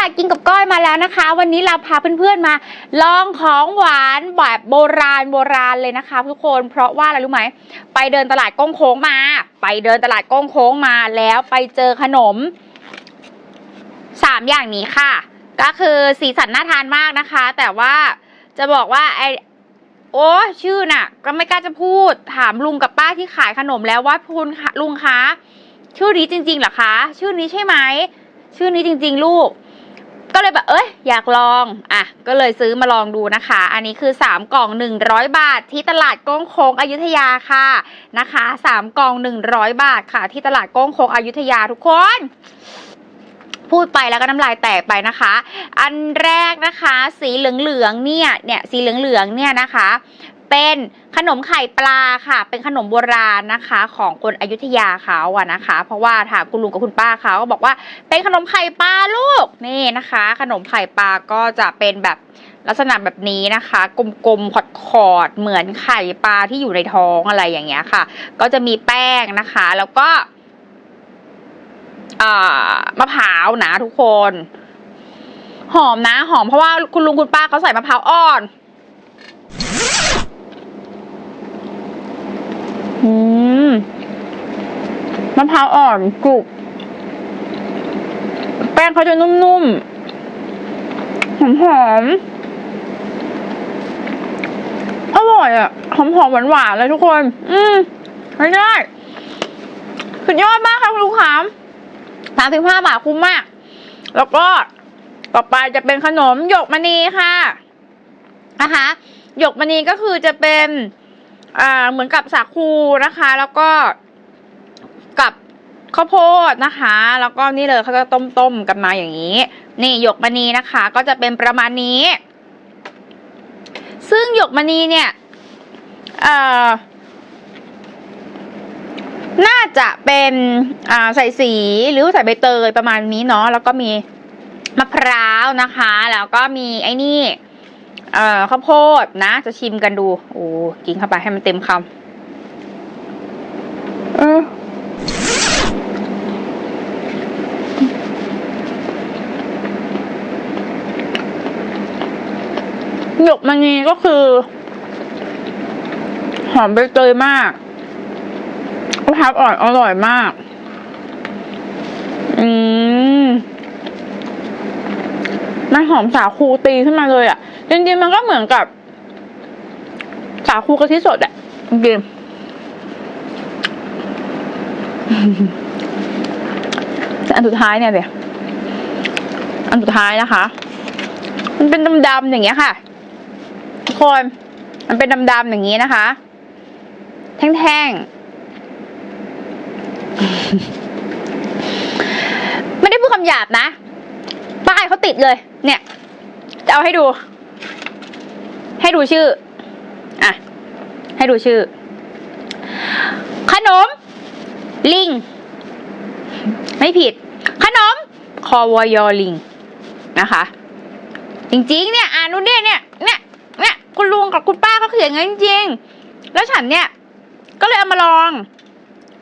ค่ะกินกับก้อยมาแล้วนะคะ วันนี้เราพาเพื่อนๆมาลองของหวานแบบโบราณโบราณเลยนะคะ ทุกคนเพราะว่าอะไรรู้ไหมไปเดินตลาดก้งโค้งมา ไปเดินตลาดก้งโค้งมาแล้วไปเจอขนมสามอย่างนี้ค่ะ ก็คือสีสันน่าทานมากนะคะ แต่ว่าจะบอกว่าไอโอ้ชื่อน่ะ ก็ไม่กล้าจะพูดถามลุงกับป้าที่ขายขนมแล้วว่าคุณคะลุงคะชื่อนี้จริงๆเหรอคะ ชื่อนี้ใช่ไหมชื่อนี้จริง ๆ ลูก ก็เลยแบบเอ้ยอยากลองอะก็เลยซื้อมาลองดูนะคะ อันนี้คือ 3 กล่อง 100 บาท ที่ตลาดก้งโค้งอยุธยาค่ะนะคะ 3 กล่อง 100 บาทค่ะ ที่ตลาดก้งโค้งอยุธยาทุกคนพูดไปแล้วก็น้ำลายแตกไปนะคะ อันแรกนะคะ สีเหลืองๆเนี่ยเนี่ยสีเหลืองๆเนี่ยนะคะ เป็นขนมไข่ปลาค่ะ เป็นขนมโบราณนะคะ ของคนอยุธยาเขาอะนะคะ เพราะว่าถามคุณลุงกับคุณป้าเขาก็บอกว่า เป็นขนมไข่ปลาลูกนี่นะคะ ขนมไข่ปลาก็จะเป็นแบบลักษณะแบบนี้นะคะ กลมๆขอดๆเหมือนไข่ปลาที่อยู่ในท้องอะไรอย่างเงี้ยค่ะ ก็จะมีแป้งนะคะ แล้วก็มะพร้าวนะทุกคน หอมนะ หอมเพราะว่าคุณลุงคุณป้าเขาใส่มะพร้าวอ่อน อืม มะพร้าวอ่อนกรุบแป้งเขาจะนุ่มๆ หอมๆอร่อยอะ หอมๆหวานๆเลยทุกคน อืมไม่ได้สุดยอดมากค่ะคุณลูกค้าสามสิบห้าบาทคุ้มมาก แล้วก็ต่อไปจะเป็นขนมหยกมณีค่ะนะคะหยกมณีก็คือจะเป็นอ่าเหมือนกับสาคูนะคะ แล้วก็ ข้าวโพดนะคะ แล้วก็นี่เลยเขาจะต้มๆกันมาอย่างนี้ นี่หยกมณีนะคะ ก็จะเป็นประมาณนี้ ซึ่งหยกมณีเนี่ยเอ่อน่าจะเป็นใส่สีหรือใส่ใบเตยประมาณนี้เนาะแล้วก็มีมะพร้าวนะคะ แล้วก็มีไอ้นี่ เอ่อข้าวโพดนะ จะชิมกันดูโอ้กินเข้าไปให้มันเต็มคำเออหยก มันนี้ก็คือ หอมใบเตยมากมะพร้าวอ่อนอร่อยมาก อืมมันหอมสาคูตีขึ้นมาเลยอะ่ะ จริงๆมันก็เหมือนกับ สาคูกะทิสดอะ่ะจริงอันสุดท้ายเนี่ยเดี๋ยวอันสุดท้ายนะคะ มันเป็นดำๆอย่างเงี้ยค่ะ คน มันเป็นดำๆอย่างนี้นะคะ แท่งๆ ไม่ได้พูดคำหยาบนะ ป้ายเขาติดเลย เนี่ย จะเอาให้ดู ให้ดูชื่อ อะ ให้ดูชื่อ ขนม ลิง ไม่ผิด ขนม คอวอยอลิง นะคะ จริงๆ เนี่ย อ่านดูเนี่นเนี่ยเนี่ย คุณป้าเขาเขียนงั้นจริงๆ แล้วฉันเนี่ย ก็เลยเอามาลอง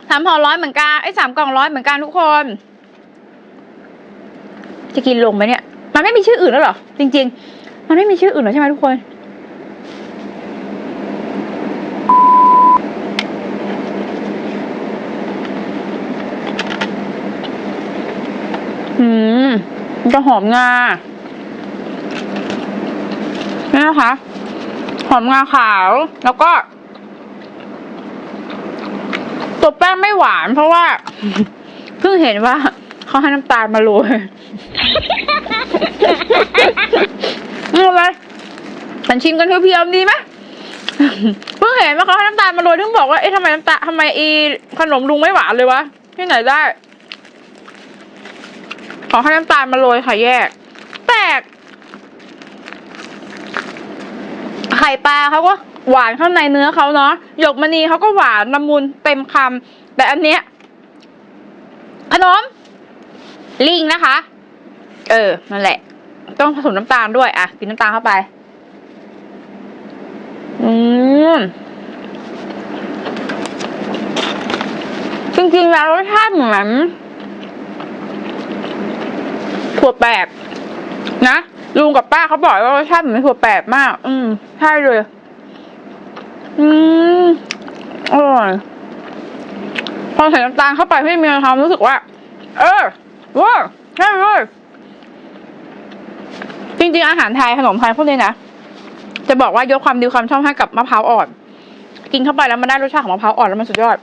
สามห่อร้อยเหมือนกันไอ้สามกล่องร้อยเหมือนกันทุกคน จะกินลงไหมเนี่ย มันไม่มีชื่ออื่นแล้วหรอ จริง ๆ มันไม่มีชื่ออื่นแล้วใช่ไหมทุกคน อืมจะหอมงานี่นะคะ หอมงาขาว แล้วก็ ตัวแป้งไม่หวาน เพราะว่าเพิ่งเห็นว่าเขาให้น้ำตาลมาโรยนี่เลยฉันชิมกันเพียวๆดีไหมเพิ่งเห็นว่าเขาให้น้ำตาลมาโรยถึงบอกว่าเอ๊ะทำไมน้ำตาลทำไมอีขนมลุงไม่หวานเลยวะที่ไหนได้ขอให้น้ำตาลมาโรยค่ะแยก แปลก ไข่ปลาเขาก็หวานข้างในเนื้อเขาเนาะหยกมณีเขาก็หวานละมุนเต็มคำแต่อันเนี้ยขนมลิงนะคะ เออนั่นแหละ ต้องผสมน้ำตาลด้วยอะกินน้ำตาลเข้าไป อืมจริงๆแล้วรสชาติเหมือนถั่วแปบนะ ลุงกับป้าเขาบอกว่ารสชาติเหมือนถั่วแปบมาก อืมใช่เลย อืมอร่อยพอใส่น้ำตาลเข้าไปพี่เมีความรู้สึกว่า เออว้าใช่เลยจริงๆอาหารไทยขนมไทยพวกนี้นะจะบอกว่ายกความดีความชอบให้กับมะพร้าวอ่อน กินเข้าไปแล้วมันได้รสชาติของมะพร้าวอ่อนแล้วมันสุดยอด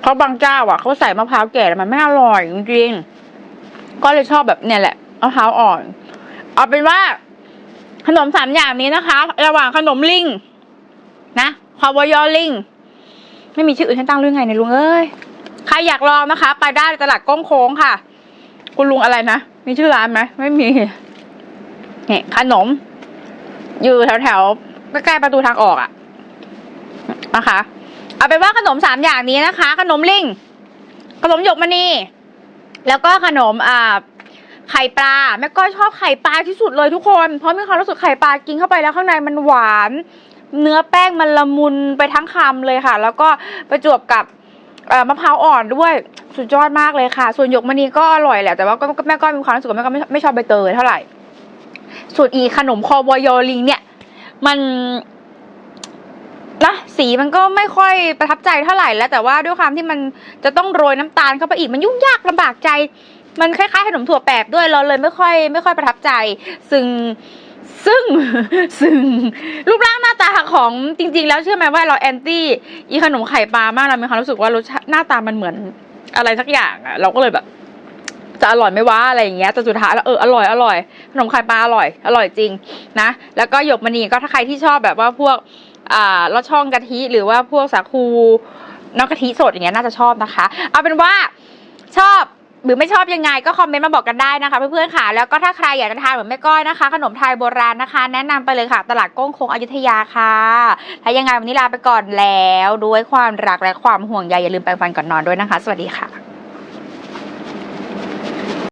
เพราะบางเจ้าอะเขาใส่มะพร้าวแก่แล้วมันไม่อร่อยจริงๆก็เลยชอบแบบเนี่ยแหละมะพร้าวอ่อน เอาเป็นว่า ขนมสามอย่างนี้นะคะ ระหว่างขนมลิงนะคาวายอลิงไม่มีชื่ออื่นให้ตั้งเรื่องไงในลุงเอ้ยใครอยากลองนะคะ ไปได้ตลาดก้งโค้งค่ะ คุณลุงอะไรนะมีชื่อร้านไหมไม่มีเนี่ยขนม อยู่แถวแถวๆใกล้ประตูทางออกอะนะคะ เอาเป็นว่าขนมสามอย่างนี้นะคะ ขนมลิงขนมหยกมณีแล้วก็ขนมอ่า ไข่ปลาแม่ก้อยชอบไข่ปลาที่สุดเลยทุกคน เพราะมีความรู้สึกไข่ปลากินเข้าไปแล้วข้างในมันหวาน เนื้อแป้งมันละมุนไปทั้งคำเลยค่ะ แล้วก็ประจวบกับมะพร้าวอ่อนด้วยสุดยอดมากเลยค่ะ ส่วนหยกมณีก็อร่อยแหละแต่ว่าแม่ก้อยมีความรู้สึกว่าแม่ก็ไม่ไม่ชอบใบเตยเท่าไหร่ส่วนอีขนมคอวอยอลิงเนี่ย มันนะสีมันก็ไม่ค่อยประทับใจเท่าไหร่แล้วแต่ว่าด้วยความที่มันจะต้องโรยน้ำตาลเข้าไปอีกมันยุ่งยากลำบากใจ มันคล้ายๆขนมถั่วแปบด้วยเราเลยไม่ค่อยไม่ค่อยประทับใจ ซึ่งซึ่งซึ่งรูปร่างหน้าตาของจริง ๆ แล้วเชื่อไหมว่าเราแอนตี้อีขนมไข่ปลามากเรามีความรู้สึกว่ารสชาติหน้าตามันเหมือนอะไรสักอย่างอะเราก็เลยแบบจะอร่อยไม่ว่าอะไรอย่างเงี้ยแต่สุดท้ายแล้วเอออร่อยอร่อยขนมไข่ปลาอร่อย อร่อยจริงนะ แล้วก็หยกมณีก็ถ้าใครที่ชอบแบบว่าพวกอ่าลอดช่องกะทิหรือว่าพวกสาคูน้ำกะทิสดอย่างเงี้ยน่าจะชอบนะคะ เอาเป็นว่าชอบ หรือไม่ชอบยังไงก็คอมเมนต์มาบอกกันได้นะคะเพื่อนๆค่ะแล้วก็ถ้าใครอยากจะทานเหมือนแม่ก้อยนะคะ ขนมไทยโบราณนะคะ แนะนำไปเลยค่ะ ตลาดโก้งคงอยุธยาค่ะถ้ายังไงวันนี้ลาไปก่อนแล้ว ด้วยความรักและความห่วงใยอย่าลืมแปรงฟันก่อนนอนด้วยนะคะ สวัสดีค่ะ